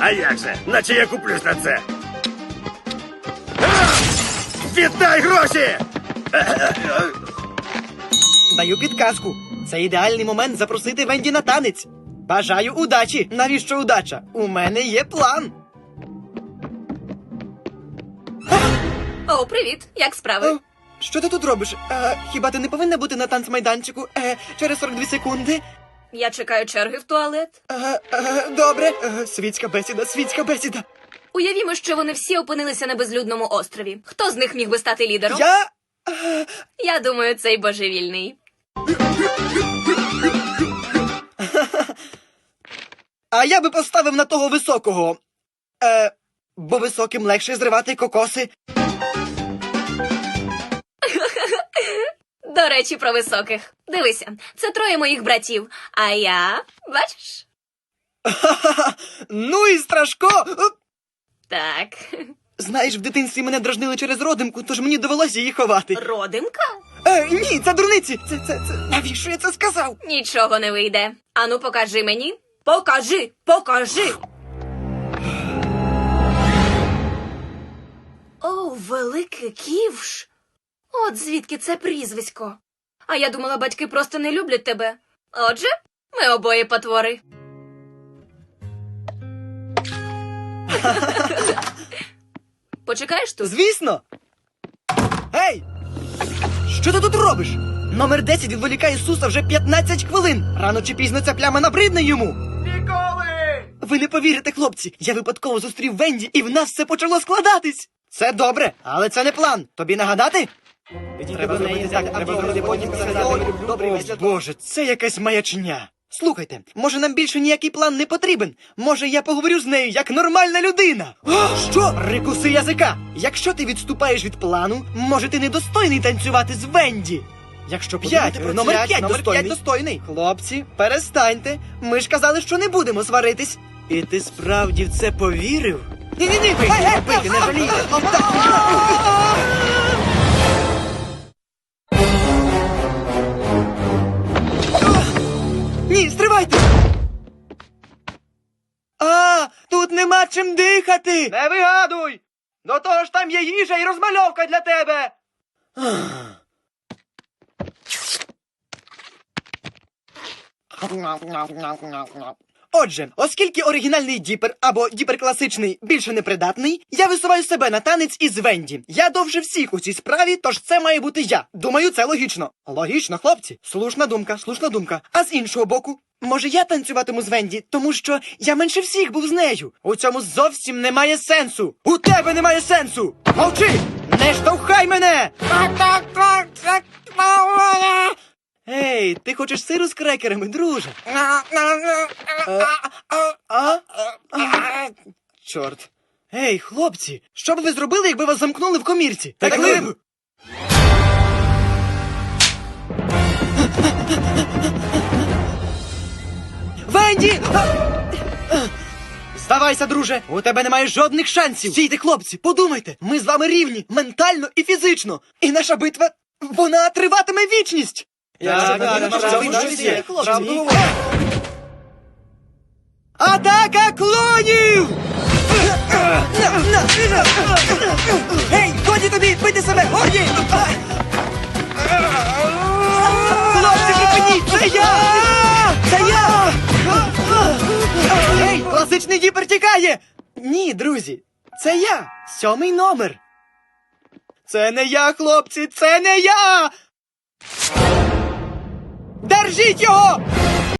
А як же? Наче я куплюсь на це. Віддай гроші! Даю підказку. Це ідеальний момент запросити Венді на танець. Бажаю удачі. Навіщо удача? У мене є план. О, привіт! Як справи? Е, Що ти тут робиш? Е, хіба ти не повинна бути на танцмайданчику е, через 42 секунди? Я чекаю черги в туалет. Е, е, добре. Е, світська бесіда, світська бесіда. Уявімо, що вони всі опинилися на безлюдному острові. Хто з них міг би стати лідером? Я. Я думаю, цей божевільний. А я би поставив на того високого. Е, бо високим легше зривати кокоси. До речі, про високих. Дивися, це троє моїх братів. А я. Бачиш? Ну і страшко. Е, Так. Знаєш, в дитинстві мене дражнили через родимку, тож мені довелося її ховати. Родимка? Е, ні, це дурниці. Це, це, це. Навіщо я це сказав? Нічого не вийде. Ану, покажи мені. Покажи, покажи. О, великий ківш. От звідки це прізвисько. А я думала, батьки просто не люблять тебе. Отже, ми обоє потвори. Почекаєш тут? Звісно. Гей! Що ти тут робиш? Номер 10 відволікає Суса вже 15 хвилин. Рано чи пізно ця пляма набридне йому. Ніколи! Ви не повірите, хлопці. Я випадково зустрів Венді, і в нас все почало складатись. Це добре, але це не план. Тобі нагадати? Треба зробити так, треба зробити потім сказати добрий вечір. Боже, це якась маячня. Слухайте, може нам більше ніякий план не потрібен. Може, я поговорю з нею як нормальна людина. О, що? Прикуси язика. Якщо ти відступаєш від плану, може ти недостойний танцювати з Венді. Якщо п'ять, про номер п'ять достойний. достойний. Хлопці, перестаньте. Ми ж казали, що не будемо сваритись. І ти справді в це повірив? Ні-ні-ні, пийте, пийте, не жалійте. Стривайте! А, тут нема чим дихати! Не вигадуй! До того ж там є їжа і розмальовка для тебе. Отже, оскільки оригінальний діпер або діпер класичний більше непридатний, я висуваю себе на танець із Венді. Я довше всіх у цій справі, тож це має бути я. Думаю, це логічно. Логічно, хлопці. Слушна думка, слушна думка. А з іншого боку, може я танцюватиму з Венді, тому що я менше всіх був з нею. У цьому зовсім немає сенсу. У тебе немає сенсу. Мовчи! Не штовхай мене! Ей, ти хочеш сиру з крекерами, друже? А? А? Чорт. Ей, хлопці, що б ви зробили, якби вас замкнули в комірці? Текли б! Венді! Здавайся, друже, у тебе немає жодних шансів. Стійте, хлопці, подумайте, ми з вами рівні ментально і фізично. І наша битва, вона триватиме вічність. Так, так, правду щось є, говорю. Атака клонів! Гей, годі тобі бити себе! Годі! Хлопці, припиніть! Це я! Це я! Гей, класичний діпер тікає! Ні, друзі, це я! Сьомий номер! Це не я, хлопці, це не я! Держіть його!